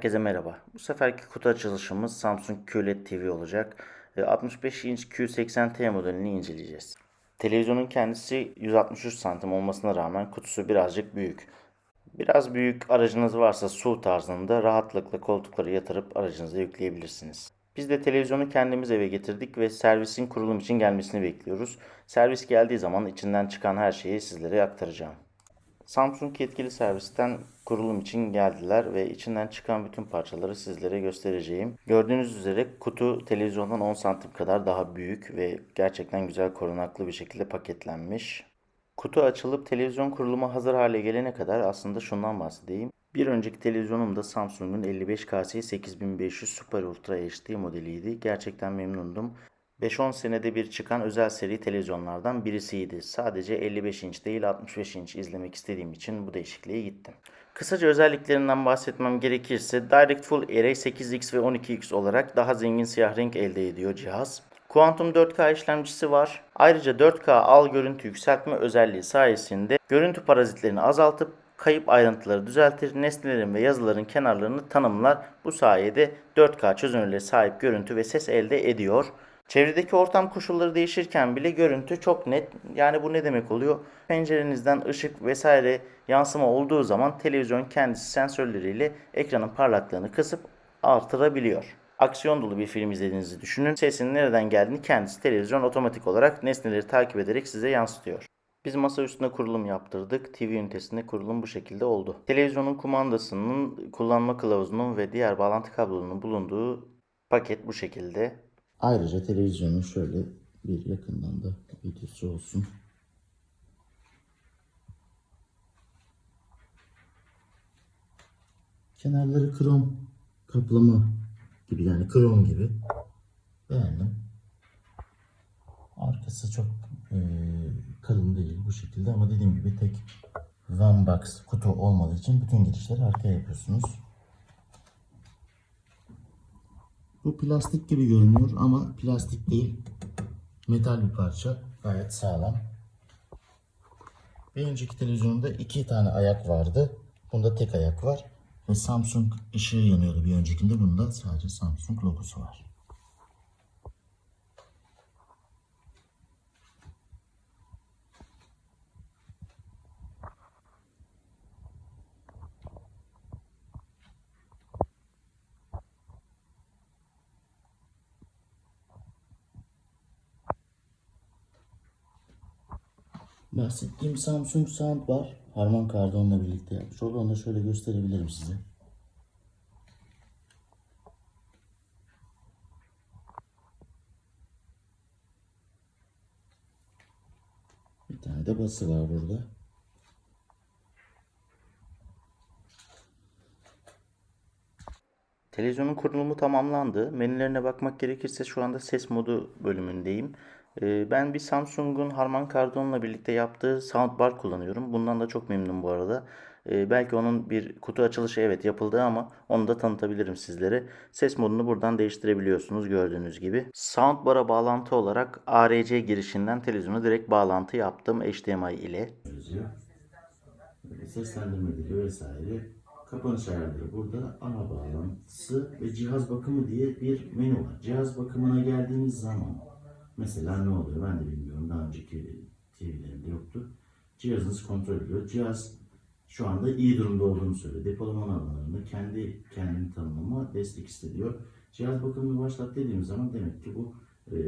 Herkese merhaba. Bu seferki kutu açılışımız Samsung QLED TV olacak. E, 65 inç Q80T modelini inceleyeceğiz. Televizyonun kendisi 163 santim olmasına rağmen kutusu birazcık büyük. Biraz büyük aracınız varsa SUV tarzında rahatlıkla koltukları yatırıp aracınıza yükleyebilirsiniz. Biz de televizyonu kendimiz eve getirdik ve servisin kurulum için gelmesini bekliyoruz. Servis geldiği zaman içinden çıkan her şeyi sizlere aktaracağım. Samsung yetkili servisten kurulum için geldiler ve içinden çıkan bütün parçaları sizlere göstereceğim. Gördüğünüz üzere kutu televizyondan 10 santim kadar daha büyük ve gerçekten güzel korunaklı bir şekilde paketlenmiş. Kutu açılıp televizyon kurulumu hazır hale gelene kadar aslında şundan bahsedeyim. Bir önceki televizyonum da Samsung'un 55KS 8500 Super Ultra HD modeliydi. Gerçekten memnundum. 5-10 senede bir çıkan özel seri televizyonlardan birisiydi. Sadece 55 inç değil 65 inç izlemek istediğim için bu değişikliğe gittim. Kısaca özelliklerinden bahsetmem gerekirse Direct Full Array 8X ve 12X olarak daha zengin siyah renk elde ediyor cihaz. Quantum 4K işlemcisi var. Ayrıca 4K al görüntü yükseltme özelliği sayesinde görüntü parazitlerini azaltıp kayıp ayrıntıları düzeltir, nesnelerin ve yazıların kenarlarını tanımlar. Bu sayede 4K çözünürlüğe sahip görüntü ve ses elde ediyor. Çevredeki ortam koşulları değişirken bile görüntü çok net. Yani bu ne demek oluyor? Pencerenizden ışık vesaire yansıma olduğu zaman televizyon kendisi sensörleriyle ekranın parlaklığını kısıp artırabiliyor. Aksiyon dolu bir film izlediğinizi düşünün. Sesin nereden geldiğini kendisi televizyon otomatik olarak nesneleri takip ederek size yansıtıyor. Biz masa üstünde kurulum yaptırdık. TV ünitesinde kurulum bu şekilde oldu. Televizyonun kumandasının, kullanma kılavuzunun ve diğer bağlantı kablonun bulunduğu paket bu şekilde. Ayrıca televizyonun şöyle bir yakından da videosu olsun. Kenarları krom kaplama gibi yani krom gibi. Beğendim. Arkası çok eee, kalın değil bu şekilde ama dediğim gibi tek one box kutu olmadığı için bütün girişleri arkaya yapıyorsunuz. Bu plastik gibi görünüyor ama plastik değil. Metal bir parça. Gayet sağlam. Bir önceki televizyonda iki tane ayak vardı. Bunda tek ayak var. Ve Samsung ışığı yanıyordu bir öncekinde. Bunda sadece Samsung logosu var. Bahsettiğim Samsung Soundbar Harman Kardon'la birlikte yapmış oldu. Onu da şöyle gösterebilirim size. Bir tane de bası var burada. Televizyonun kurulumu tamamlandı. Menülerine bakmak gerekirse şu anda ses modu bölümündeyim. Ee, Ben bir Samsung'un Harman Kardon'la birlikte yaptığı soundbar kullanıyorum. Bundan da çok memnunum bu arada. Ee, Belki onun bir kutu açılışı evet yapıldı ama onu da tanıtabilirim sizlere. Ses modunu buradan değiştirebiliyorsunuz gördüğünüz gibi. Soundbar'a bağlantı olarak ARC girişinden televizyona direkt bağlantı yaptım HDMI ile. seslendirme dili vesaire. Kapanış ayarları burada. Ana bağlantısı ve cihaz bakımı diye bir menü var. Cihaz bakımına geldiğiniz zaman mesela ne oluyor ben de bilmiyorum. Daha önceki TV'lerimde yoktu. Cihazınız kontrol ediliyor. Cihaz şu anda iyi durumda olduğunu söylüyor. Depolama alanlarında kendi kendini tanımlama destek istediyor. Cihaz bakımını başlat dediğimiz zaman demek ki bu e,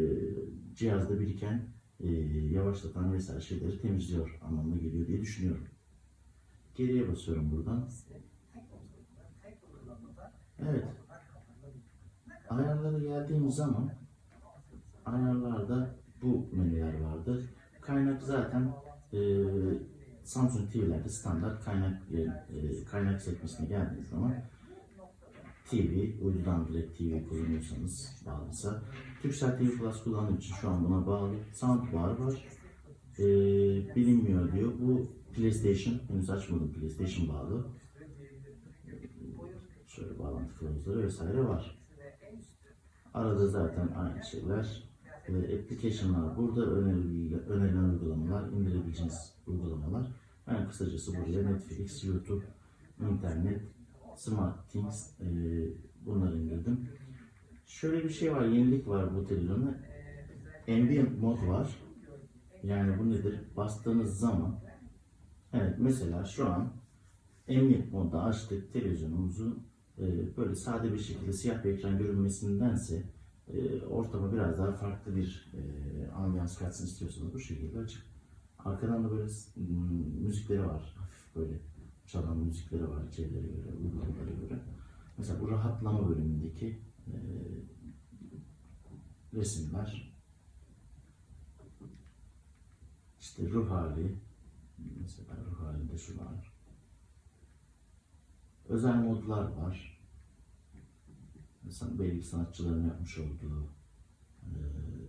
cihazda biriken e, yavaşlatan vesaire şeyleri temizliyor anlamına geliyor diye düşünüyorum. Geriye basıyorum buradan. Evet. Ayarlara geldiğimiz zaman ayarlarda bu menüler vardı. Kaynak zaten e, Samsung TV'lerde standart kaynak e, kaynak sekmesine geldiğiniz zaman TV, uydudan direkt TV kullanıyorsanız bağlıysa. Turkcell TV Plus kullandığım için şu an buna bağlı. Soundbar var. E, bilinmiyor diyor. Bu PlayStation, henüz açmadım PlayStation bağlı. Şöyle bağlantı kılavuzları vesaire var. Arada zaten aynı şeyler. E, application'lar burada önerilen, önerilen uygulamalar, indirebileceğiniz uygulamalar. Ben kısacası buraya Netflix, YouTube, internet, Smart Things e, bunları indirdim. Şöyle bir şey var, yenilik var bu televizyonda. Ambient mod var. Yani bu nedir? Bastığınız zaman evet mesela şu an Ambient modda açtık televizyonumuzu e, böyle sade bir şekilde siyah bir ekran görünmesindense e, ortama biraz daha farklı bir e, ambiyans katsın istiyorsanız bu şekilde açık. Arkadan da böyle mm, müzikleri var. Hafif böyle çalan müzikleri var şeylere göre, uygulamalara göre. Mesela bu rahatlama bölümündeki e, resimler işte ruh hali mesela ruh halinde şu var. Özel modlar var. Mesela belki sanatçıların yapmış olduğu e,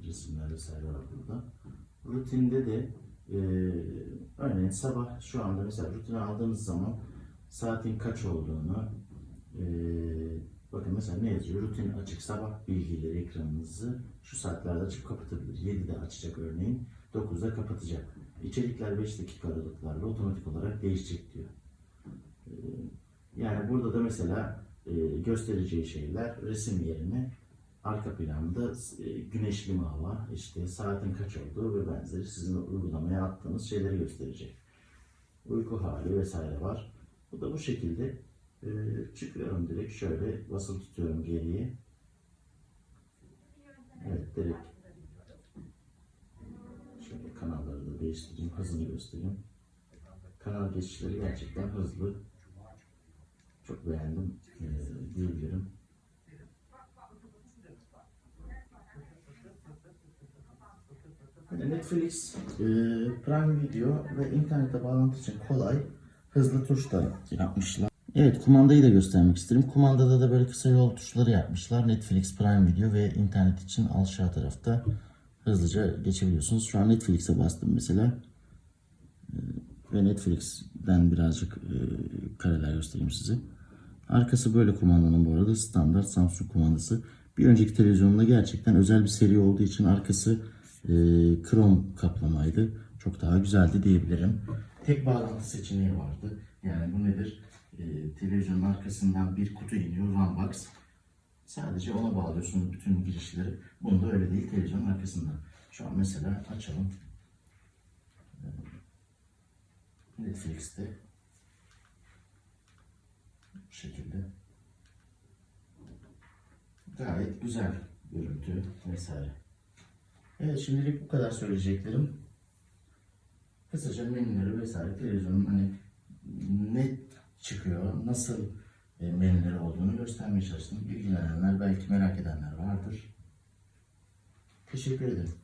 resimler vesaire var burada. Rutinde de e, örneğin sabah şu anda mesela rutine aldığınız zaman saatin kaç olduğunu e, bakın mesela ne yazıyor? Rutin açık sabah bilgileri ekranınızı şu saatlerde açıp kapatabilir. 7'de açacak örneğin 9'da kapatacak. İçerikler 5 dakika aralıklarla otomatik olarak değişecek diyor. E, yani burada da mesela göstereceği şeyler resim yerine arka planda e, güneşli mi hava, işte saatin kaç olduğu ve benzeri sizin uygulamaya attığınız şeyleri gösterecek. Uyku hali vesaire var. Bu da bu şekilde e, çıkıyorum direkt şöyle basılı tutuyorum geriye. Evet direkt şöyle kanalları da değiştireyim, hızını göstereyim. Kanal geçişleri gerçekten hızlı. Çok beğendim e, diyebilirim. Netflix, e, Prime Video ve internete bağlantı için kolay, hızlı tuşla yapmışlar. Evet, kumandayı da göstermek isterim. Kumandada da böyle kısa yol tuşları yapmışlar. Netflix, Prime Video ve internet için aşağı tarafta hızlıca geçebiliyorsunuz. Şu an Netflix'e bastım mesela. E, ve Netflix'ten birazcık e, kareler göstereyim size. Arkası böyle kumandanın bu arada standart Samsung kumandası. Bir önceki televizyonumda gerçekten özel bir seri olduğu için arkası e, krom kaplamaydı. Çok daha güzeldi diyebilirim. Tek bağlantı seçeneği vardı. Yani bu nedir? E, televizyonun arkasından bir kutu iniyor, one box. Sadece ona bağlıyorsunuz bütün girişleri. Bunda öyle değil, televizyonun arkasından. Şu an mesela açalım. E, Netflix'te bu şekilde. Gayet güzel görüntü vesaire. Evet şimdilik bu kadar söyleyeceklerim. Kısaca menüleri vesaire televizyonun hani ne çıkıyor, nasıl e, menüleri olduğunu göstermeye çalıştım. İlgilenenler belki merak edenler vardır. Teşekkür ederim.